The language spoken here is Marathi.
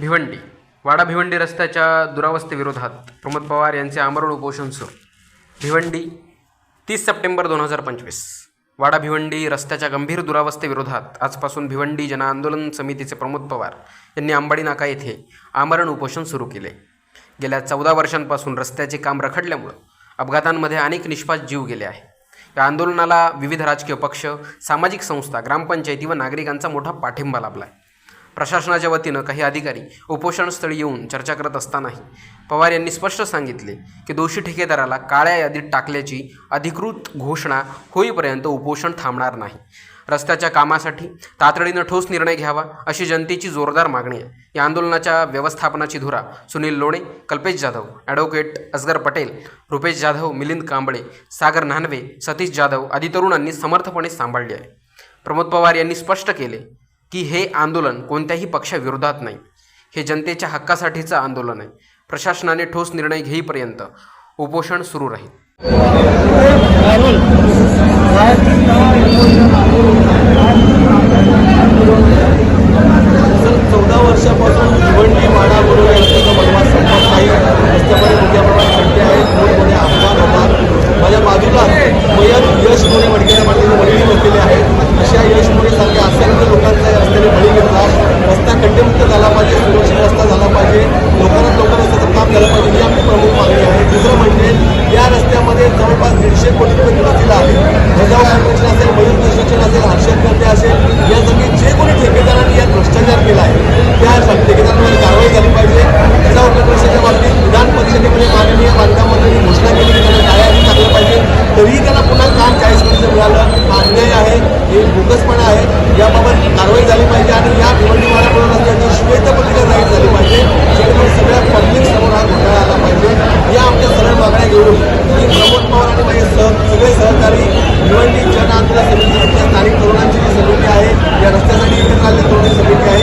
भिवंडी. वाडा भिवंडी रस्त्याच्या दुरावस्थेविरोधात प्रमोद पवार यांचे आमरण उपोषण सुरू. भिवंडी तीस सप्टेंबर दोन हजार पंचवीस. वाडा भिवंडी रस्त्याच्या गंभीर दुरावस्थेविरोधात आजपासून भिवंडी जनआंदोलन समितीचे प्रमोद पवार यांनी अंबाडी नाका येथे आमरण उपोषण सुरू केले. गेल्या चौदा वर्षांपासून रस्त्याचे काम रखडल्यामुळं अपघातांमध्ये अनेक निष्पास जीव गेले आहे या आंदोलनाला विविध राजकीय पक्ष सामाजिक संस्था ग्रामपंचायती व नागरिकांचा मोठा पाठिंबा लाभला आहे प्रशासनाच्या वतीनं काही अधिकारी उपोषणस्थळी येऊन चर्चा करत असतानाही पवार यांनी स्पष्ट सांगितले की दोषी ठेकेदाराला काळ्या यादीत टाकल्याची अधिकृत घोषणा होईपर्यंत उपोषण थांबणार नाही. रस्त्याच्या कामासाठी तातडीनं ठोस निर्णय घ्यावा अशी जनतेची जोरदार मागणी आहे. या आंदोलनाच्या व्यवस्थापनाची धुरा सुनील लोणे कल्पेश जाधव ॲडव्होकेट असगर पटेल रुपेश जाधव मिलिंद कांबळे सागर नानवे सतीश जाधव आदी तरुणांनी समर्थपणे सांभाळली आहे. प्रमोद पवार यांनी स्पष्ट केले की हे आंदोलन कोणत्याही पक्षाविरोधात नाही. हे जनतेच्या हक्कासाठीचं आंदोलन आहे. प्रशासनाने ठोस निर्णय घेईपर्यंत उपोषण सुरू राहील. त्या खड्डेमुक्त झाला पाहिजे सुरक्षित रस्ता झाला पाहिजे लवकरात लवकर रस्त्याचं काम झालं पाहिजे ही आपली प्रमुख मागणी आहे. दुसरं म्हणजे या रस्त्यामध्ये जवळपास दीडशे कोटी रुपये निवडतील आहे भजाव कन्स्ट्रक्शन असेल मयूर कन्स्ट्रक्शन असेल हर्षद करते असेल या सगळी जे कोणी ठेकेदारांनी यात भ्रष्टाचार केला आहे त्या ठेकेदारांवर कारवाई झाली पाहिजे. भजाव कन्स्ट्रक्शनच्या बाबतीत विधान परिषदेमध्ये माननीय बांधकाम मंत्र्यांनी घोषणा केली की त्यांना कार्यालयी टाकलं पाहिजे. तरीही त्यांना पुन्हा काम चाळीस वर्ष मिळालं. हा अन्याय आहे हे बोगसपणा आहे. याबाबत कारवाई झाली पाहिजे आणि या निवडणूक Eita,